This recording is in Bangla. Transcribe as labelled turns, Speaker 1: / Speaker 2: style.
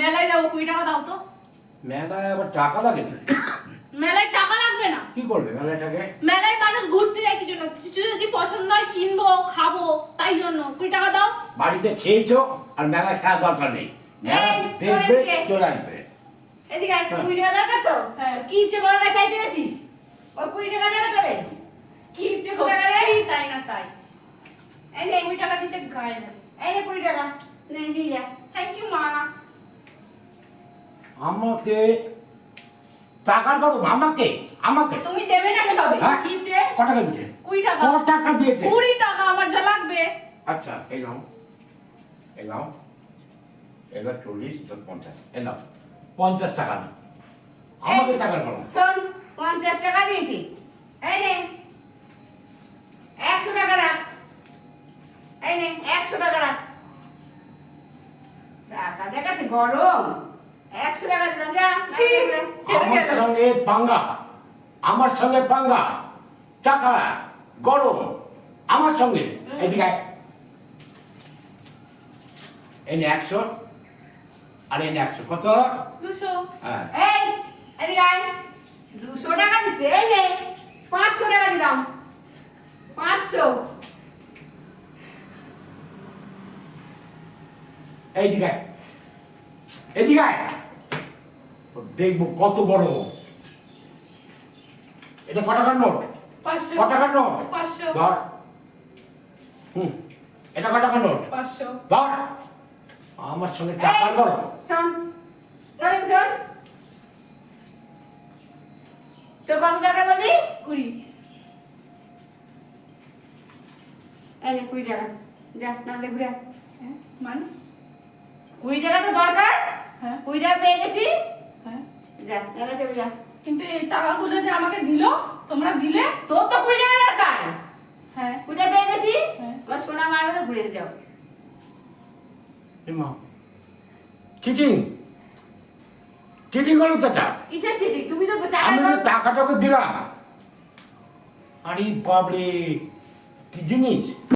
Speaker 1: মেলায় যাব কুড়ি টাকা দাও তো।
Speaker 2: মেলায় আবার টাকা লাগে না
Speaker 1: মেলায় টাকা লাগবে না।
Speaker 2: কি করবে মেলাটাকে?
Speaker 1: মেলায় মানুষ ঘুরতে যায় কি জন্য? কিছু যদি পছন্দ হয় কিনবো খাব তাই জন্য। কুড়ি টাকা দাও।
Speaker 2: বাড়িতে খেয়েছো আর মেলায় খাওয়া দরকার নেই। মেলা দেখবে
Speaker 3: চলে
Speaker 2: আসবে।
Speaker 3: এদিকে কুড়ি টাকা দরকার তো?
Speaker 1: হ্যাঁ।
Speaker 3: বড় না চাইতে গেছিস? ওর কুড়ি টাকা দেবে তোরে। টাকা রে
Speaker 1: তাই না তাই?
Speaker 3: এই নে।
Speaker 1: কুড়ি টাকা দিতে গায়ে লাগে।
Speaker 3: এই নে কুড়ি টাকা। নে দিয়ে যা।
Speaker 1: থ্যাংক ইউ মা।
Speaker 2: আমাকে টাকার করো আমাকে আমাকে।
Speaker 1: তুমি দেবে না সবে
Speaker 2: হ্যাঁ?
Speaker 3: কিপটে
Speaker 2: ক টাকা দিতে
Speaker 1: কুড়ি টাকা।
Speaker 2: ক টাকা দিয়েছে
Speaker 1: কুড়ি টাকা আমার যা লাগবে।
Speaker 2: আচ্ছা এই নাও। এই নাও। এবার চল্লিশ তো পঞ্চাশ। এই নাও। পঞ্চাশ টাকা না আমাকে টাকার করো
Speaker 3: শোন পঞ্চাশ টাকা দিয়েছি। এই নে। একশো টাকা রাখ। এই নে একশো টাকা রাখ। টাকা দেখাচ্ছে গরম। একশো টাকা দিলাম যা
Speaker 1: ছি।
Speaker 2: আমার সঙ্গে পাঙ্গা আমার সঙ্গে পাঙ্গা টাকা গরম আমার সঙ্গে এদিকে আয়। এই নে একশো আর এই নে একশো কত?
Speaker 1: দুশো।
Speaker 2: হ্যাঁ।
Speaker 3: এই এদিকে আয়। দুশো টাকা দিচ্ছে এই নে পাঁচশো টাকা দিলাম। পাঁচশো।
Speaker 2: এইদিকে আয়। দেখব কত গরম এটা ক টাকার নোট
Speaker 1: পাঁচশো।
Speaker 2: নোট ধর। হুম এটা ক নোট ধর। আমার সঙ্গে টাকার
Speaker 3: তোর কত টাকা বললি
Speaker 1: কুড়ি।
Speaker 3: এই কুড়ি টাকা। যা না দে ঘুরে
Speaker 1: হ্যাঁ মানে?
Speaker 3: কুড়ি টাকা তো দরকার।
Speaker 1: হ্যাঁ।
Speaker 3: কুড়ি টাকা পেয়ে গেছিস? যা যা।
Speaker 1: কিন্তু এই টাকাগুলো যে আমাকে দিলো তোমরা দিলে?
Speaker 3: তোর তো কুড়ি টাকা দরকার।
Speaker 1: হ্যাঁ।
Speaker 3: কুড়ি টাকা পেয়ে গেছিস?
Speaker 1: হ্যাঁ।
Speaker 3: সোনা মারা তো ঘুরে যাও
Speaker 2: এমা চিটিং চিটিং হলো তো এটা।
Speaker 3: কিসের চিঠি? তুমি তো টাকা
Speaker 2: আমি তো টাকাটাকে দিলাম। আরে বাবরে কি জিনিস?